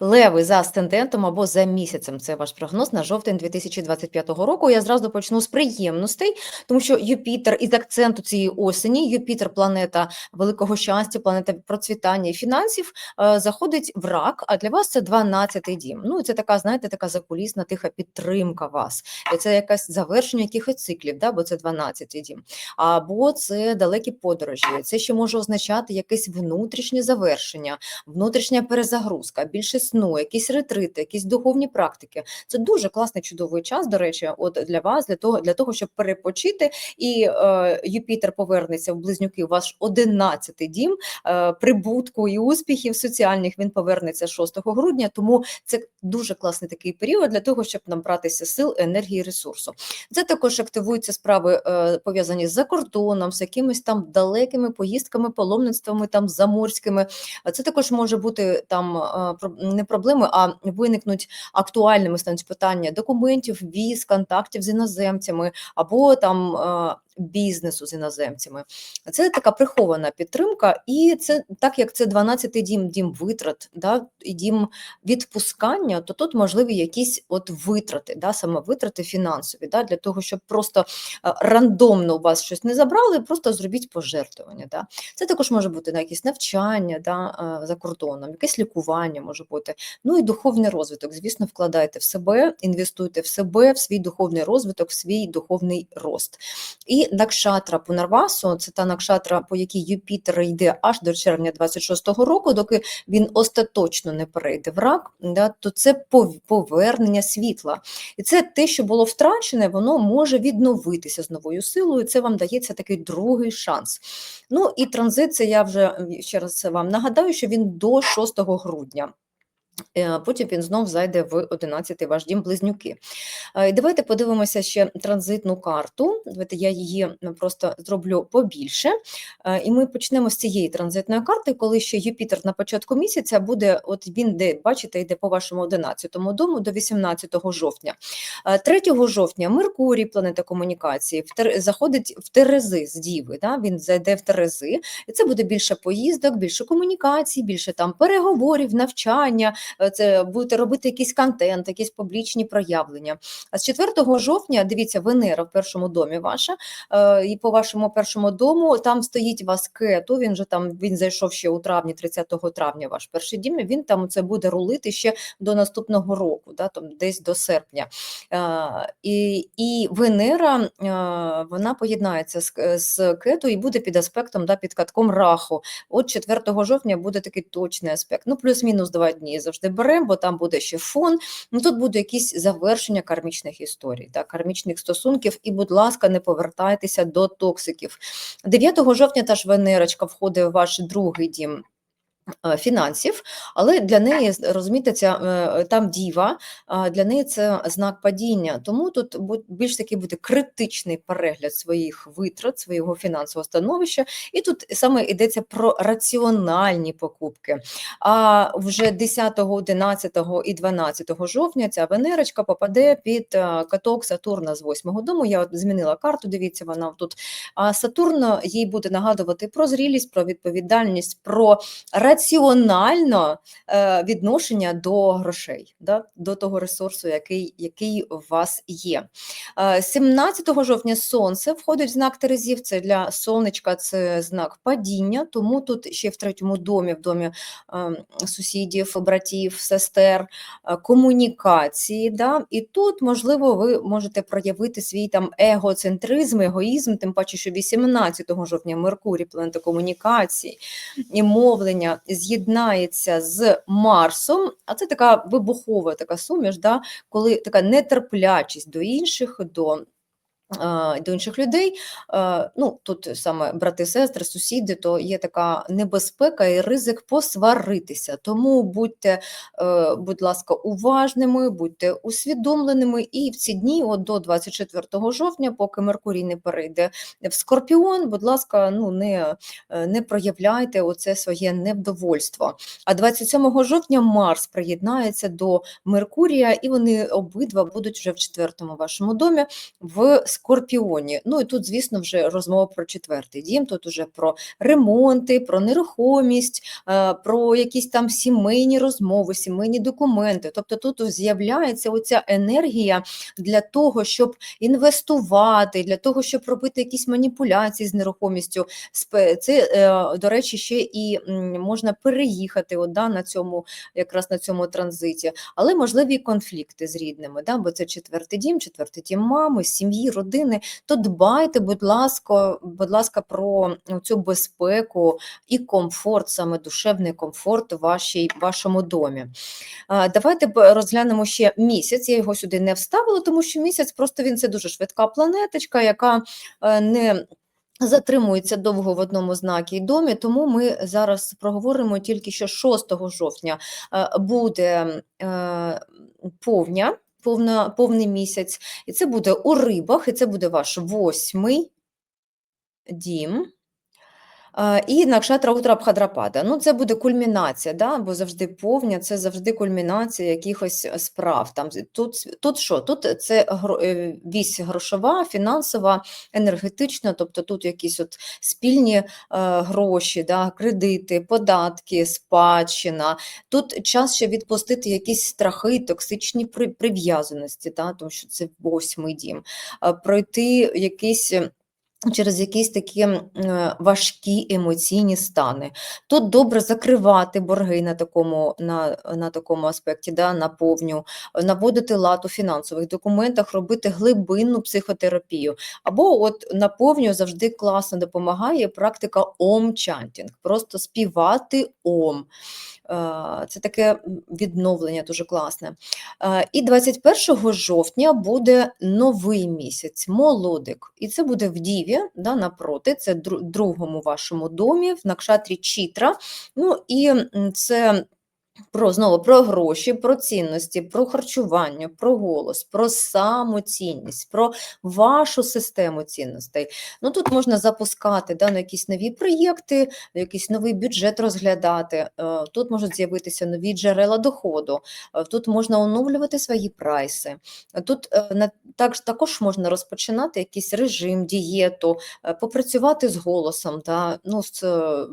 Леви за асцендентом або за місяцем. Це ваш прогноз на жовтень 2025 року. Я зразу почну з приємностей, тому що Юпітер із акценту цієї осені, Юпітер, планета великого щастя, планета процвітання і фінансів, е, заходить в рак. А для вас це 12-й дім. Ну це така, знаєте, така закулісна тиха підтримка вас. І Це якесь завершення якихось циклів, да, бо це 12-й дім. Або це далекі подорожі. Це ще може означати якесь внутрішнє завершення, внутрішня перезагрузка. більше більше сну, якісь ретрити, якісь духовні практики. Це дуже класний чудовий час, до речі, от для вас, для того, для того, щоб перепочити. І е, Юпітер повернеться в близнюки. Ваш 11-й дім е, прибутку і успіхів соціальних. Він повернеться 6 грудня. Тому це дуже класний такий період для того, щоб набратися сил, енергії, ресурсу. Це також активуються справи е, пов'язані з закордоном, з якимись там далекими поїздками, паломництвами там заморськими. Це також може бути там е, не проблеми, а виникнуть актуальними стануть питання документів, віз, контактів з іноземцями або там е, бізнесу з іноземцями. Це така прихована підтримка, і це так як це 12-й дім, дім витрат, да, і дім відпускання, то тут можливі якісь от витрати, да, саме витрати фінансові, да, для того, щоб просто е, рандомно у вас щось не забрали, просто зробіть пожертвування. Да. Це також може бути на якісь навчання да, е, за кордоном, якесь лікування може бути. Ну і духовний розвиток. Звісно, вкладайте в себе, інвестуйте в себе, в свій духовний розвиток, в свій духовний рост. І накшатра Пунарвасу, це та накшатра, по якій Юпітер йде аж до червня 26-го року, доки він остаточно не перейде в рак, да, то це повернення світла. І це те, що було втрачене, воно може відновитися з новою силою. Це вам дається такий другий шанс. Ну і транзит, це я вже ще раз вам нагадаю, що він до 6 грудня. Е, потім він знов зайде в 11-й ваш дім близнюки. Е, давайте подивимося ще транзитну карту. Давайте я її просто зроблю побільше. Е, і ми почнемо з цієї транзитної карти, коли ще Юпітер на початку місяця буде, от він де, бачите, йде по вашому 11-му дому до 18 жовтня. 3 жовтня Меркурій, планета комунікації, заходить в Терези з Діви. Да? Він зайде в Терези, і це буде більше поїздок, більше комунікацій, більше там переговорів, навчання. Е, це будете робити якийсь контент, якісь публічні проявлення. А з 4 жовтня, дивіться, Венера в першому домі ваша, е, і по вашому першому дому там стоїть вас кету. Він же там він зайшов ще у травні, 30 травня, ваш перший дім. Він там це буде рулити ще до наступного року, да, там десь до серпня. Е, і і Венера вона поєднається з з кету і буде під аспектом, да, під катком раху. От 4 жовтня буде такий точний аспект. Ну, плюс-мінус два дні завжди завжди беремо, бо там буде ще фон. Ну тут буде якісь завершення кармічних історій, та кармічних стосунків. І, будь ласка, не повертайтеся до токсиків. 9 жовтня та ж Венерочка входить в ваш другий дім. Е, фінансів, але для неї розумієте, ця е, там діва, для неї це знак падіння. Тому тут більш такий буде критичний перегляд своїх витрат, свого фінансового становища, і тут саме йдеться про раціональні покупки. А вже 10, 11 і 12 жовтня ця венерочка попаде під е, каток Сатурна з 8 дому. Я змінила карту, дивіться, вона тут. А Сатурн їй буде нагадувати про зрілість, про відповідальність, про раціональність, раціонально е, відношення до грошей, да, до того ресурсу, який який у вас є. 17 е, жовтня сонце входить в знак Терезів, це для сонечка це знак падіння, тому тут ще в третьому домі, в домі ем, сусідів, братів, сестер, е, комунікації. Да, І тут, можливо, ви можете проявити свій там егоцентризм, егоїзм, тим паче, що 18 жовтня Меркурій, планета комунікації і мовлення з'єднається з Марсом, а це така вибухова така суміш, да, коли така нетерплячість до інших, до до інших людей, ну тут саме брати, сестри, сусіди, то є така небезпека і ризик посваритися. Тому будьте, е, будь ласка, уважними, будьте усвідомленими, і в ці дні, от до 24 жовтня, поки Меркурій не перейде в Скорпіон, будь ласка, ну не е, не проявляйте оце своє невдовольство. А 27 жовтня Марс приєднається до Меркурія, і вони обидва будуть вже в четвертому вашому домі в скорпіоні. Ну і тут, звісно, вже розмова про четвертий дім. Тут уже про ремонти, про нерухомість, е, про якісь там сімейні розмови, сімейні документи. Тобто тут з'являється оця енергія для того, щоб інвестувати, для того, щоб робити якісь маніпуляції з нерухомістю. Це, е, до речі, ще і можна переїхати от, да, на цьому, якраз на цьому транзиті, але можливі конфлікти з рідними, да, бо це четвертий дім, четвертий дім мами, сім'ї, родини. То дбайте, будь ласка, будь ласка, про цю безпеку і комфорт, саме душевний комфорт вашій, вашому домі. Давайте розглянемо ще місяць. Я його сюди не вставила, тому що місяць просто він це дуже швидка планеточка, яка е, не затримується довго в одному знакі домі, тому ми зараз проговоримо тільки, що 6 жовтня е, буде е, повня, повна, повний місяць, і це буде у рибах, і це буде ваш восьмий дім. І Накшатра Утрабхадрапада. Ну, це буде кульмінація, да? бо завжди повня, це завжди кульмінація якихось е, справ. Там, тут, тут що? Тут це е, вісь грошова, фінансова, енергетична, тобто тут якісь от спільні е, гроші, да? кредити, податки, спадщина. Тут час ще відпустити якісь страхи, токсичні при- прив'язаності, да? тому що це восьмий дім. Пройти якийсь е, через якісь такі е, важкі емоційні стани. Тут добре закривати борги на такому, на, на такому аспекті, да, на повню, наводити лад у фінансових документах, робити глибинну психотерапію. Або от на повню завжди класно допомагає практика ом-чантінг, просто співати ом. Е, Це таке відновлення дуже класне. Е, І 21 жовтня буде новий місяць, молодик. І це буде в Діві, да, напроти, це другому вашому домі, в Накшатрі Чітра. Ну і це про знову про гроші, про цінності, про харчування, про голос, про самоцінність, про вашу систему цінностей. Ну тут можна запускати да, на якісь нові проєкти, якийсь новий бюджет розглядати. е, Тут можуть з'явитися нові джерела доходу, е, тут можна оновлювати свої прайси. е, Тут на- також, можна розпочинати якийсь режим, дієту, попрацювати з голосом, та, ну, з,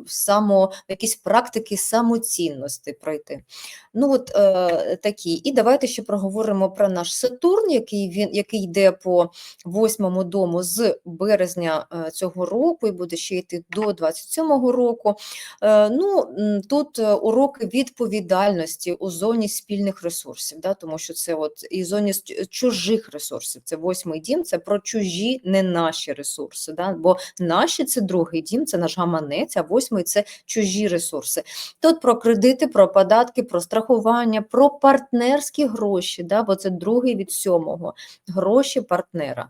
само, якісь практики самоцінності пройти. Ну, от е, такі. І давайте ще проговоримо про наш Сатурн, який, він, який йде по восьмому дому з березня е, цього року і буде ще йти до 27-го року. Е, ну, тут е, уроки відповідальності у зоні спільних ресурсів, да, тому що це от і зоні чужих ресурсів. Це восьмий дім, це про чужі, не наші ресурси. Да, бо наші це другий дім, це наш гаманець, а восьмий це чужі ресурси. Тут про кредити, про податки, про страхування, про партнерські гроші, да, бо це другий від сьомого гроші партнера.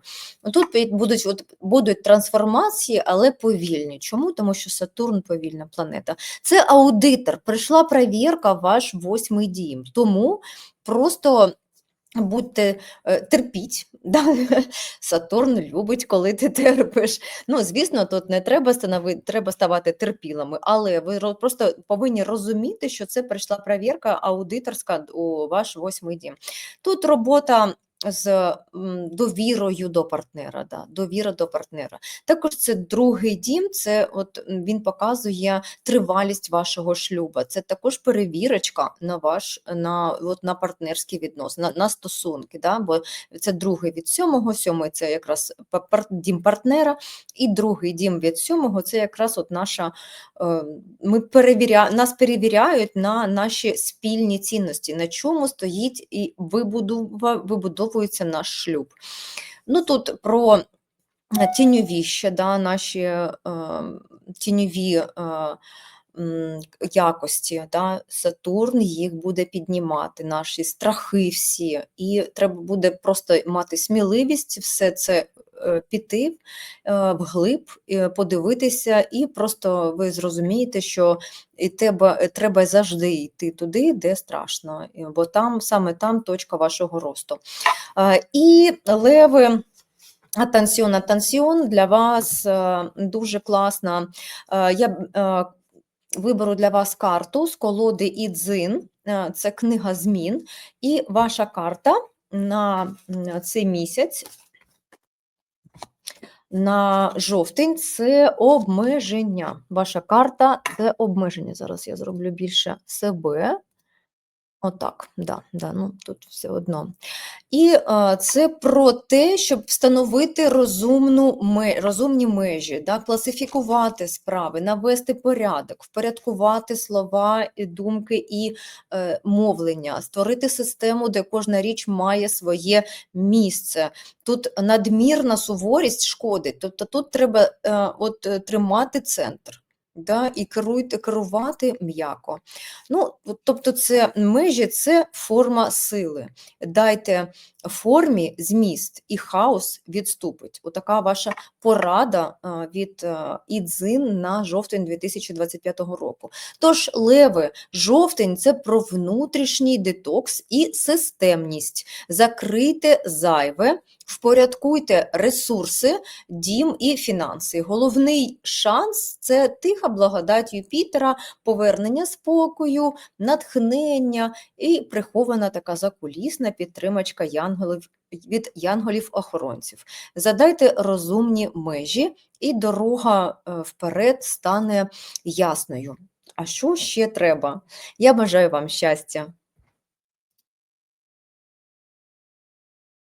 Тут будуть, от, будуть трансформації, але повільні. Чому? Тому що Сатурн повільна планета. Це аудитор, прийшла перевірка ваш восьмий дім. Тому просто. Будьте е, терпіть, да? Сатурн любить, коли ти терпиш. Ну, звісно, тут не треба станови, треба ставати терпілими, але ви ро- просто повинні розуміти, що це прийшла перевірка аудиторська у ваш восьмий дім. Тут робота з довірою до партнера. Да? Довіра до партнера. Також це другий дім, це от він показує тривалість вашого шлюба. Це також перевірочка на ваш на, от, на партнерські відносини, на, на стосунки. Да? Бо це другий від сьомого, сьомий це якраз дім партнера, і другий дім від сьомого це якраз от наша. е, Ми перевіря... Нас перевіряють на наші спільні цінності, на чому стоїть і вибудува... вибудовується наш шлюб. Ну тут про е, тіньові ще, да, наші е, тіньові. Е, якості, да, Сатурн їх буде піднімати, наші страхи всі, і треба буде просто мати сміливість все це е, піти е, вглиб, е, подивитися, і просто ви зрозумієте, що і треба, треба завжди йти туди, де страшно, бо там саме там точка вашого росту. І леви. Атансіон, атансіон для вас дуже класна. Я виберу для вас карту з колоди Ідзин, е, це книга змін, і ваша карта на цей місяць на жовтень це обмеження. Ваша карта це обмеження. Зараз я зроблю більше себе. Отак, да, да, ну тут все одно. І е, це про те, щоб встановити розумну розумні межі, да, класифікувати справи, навести порядок, впорядкувати слова, думки і е, мовлення, створити систему, де кожна річ має своє місце. Тут надмірна суворість шкодить, тобто тут треба е, от, е, тримати центр. Да, і керуйте, керувати м'яко. Ну, тобто, це межі це форма сили. Дайте формі зміст, і хаос відступить. Отака ваша порада від Ідзин на жовтень 2025 року. Тож, леви, жовтень це про внутрішній детокс і системність. Закрийте зайве, впорядкуйте ресурси, дім і фінанси. Головний шанс це тиха благодать Юпітера, повернення спокою, натхнення і прихована така закулісна підтримачка янголів від янголів-охоронців. Задайте розумні межі, і дорога е, вперед стане ясною. А що ще треба? Я бажаю вам щастя!